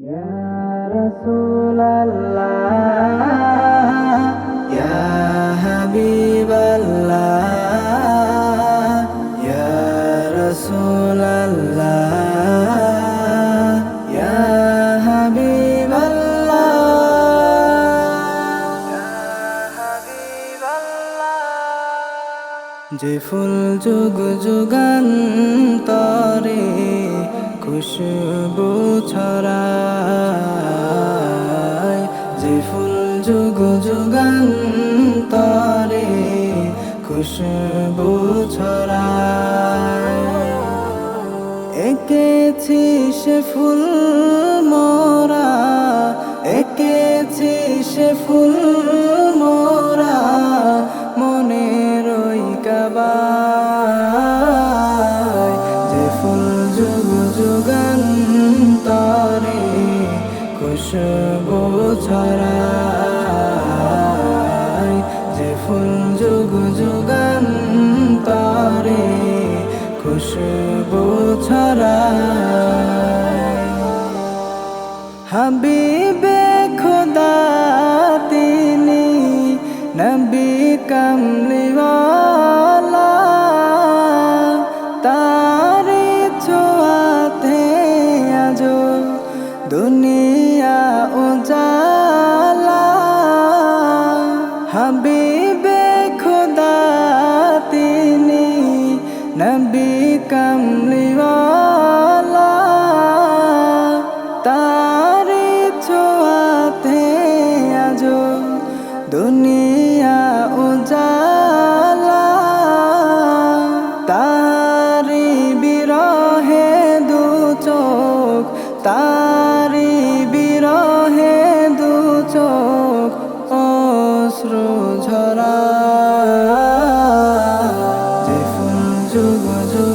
যে ফুল যুগ যুগান্তরে খুশবু ছড়ায় যে ফুল যুগ যুগান্তরে খুশবু ছড়ায় এঁকেছি সে ফুল মোরা, এঁকেছি সে ফুল খুশবু ছড়ায় যে ফুল যুগ যুগান্তরে খুশবু ছড়ায়। হাবিবে খুদা তিনি নবী কমলিওয়ালা। তারে ছোয়াতে আজ দুনিয়া নবী কমলিওয়ালা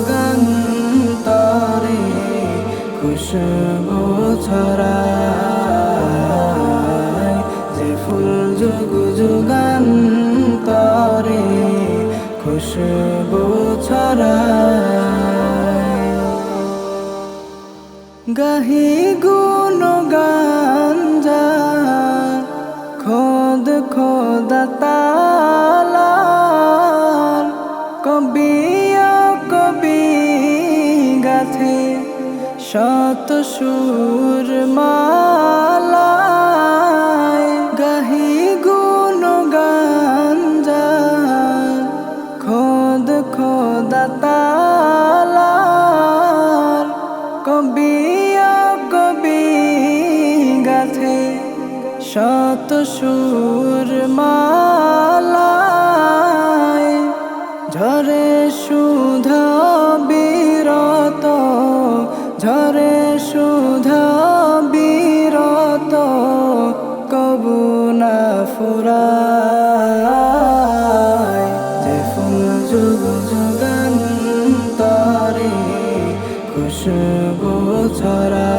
যুগান্তরে খুশবু ছড়ায় যে ফুল যুগ যুগান্তরে খুশবু ছড়ায় গাহি গুণ গাঞ্জা খোদ খোদা শত সুর মালায় গাহি গুণ গাঞ্জা খোদ খোদা তালার কবিয়া কবি গাথে শত সুর মালায় ঝরে সুধা ফুরায় ফুল যুগ যুগান্তরে খুশবু ছড়ায়,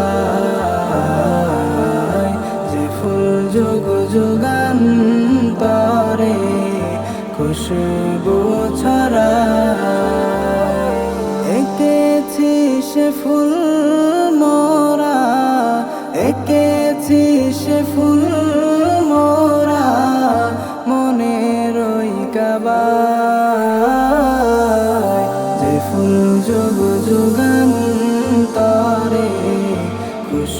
যে ফুল যুগ যুগান্তরে খুশবু ছড়ায়। এঁকেছি সে ফুল মোরা এঁকেছি সে ফুল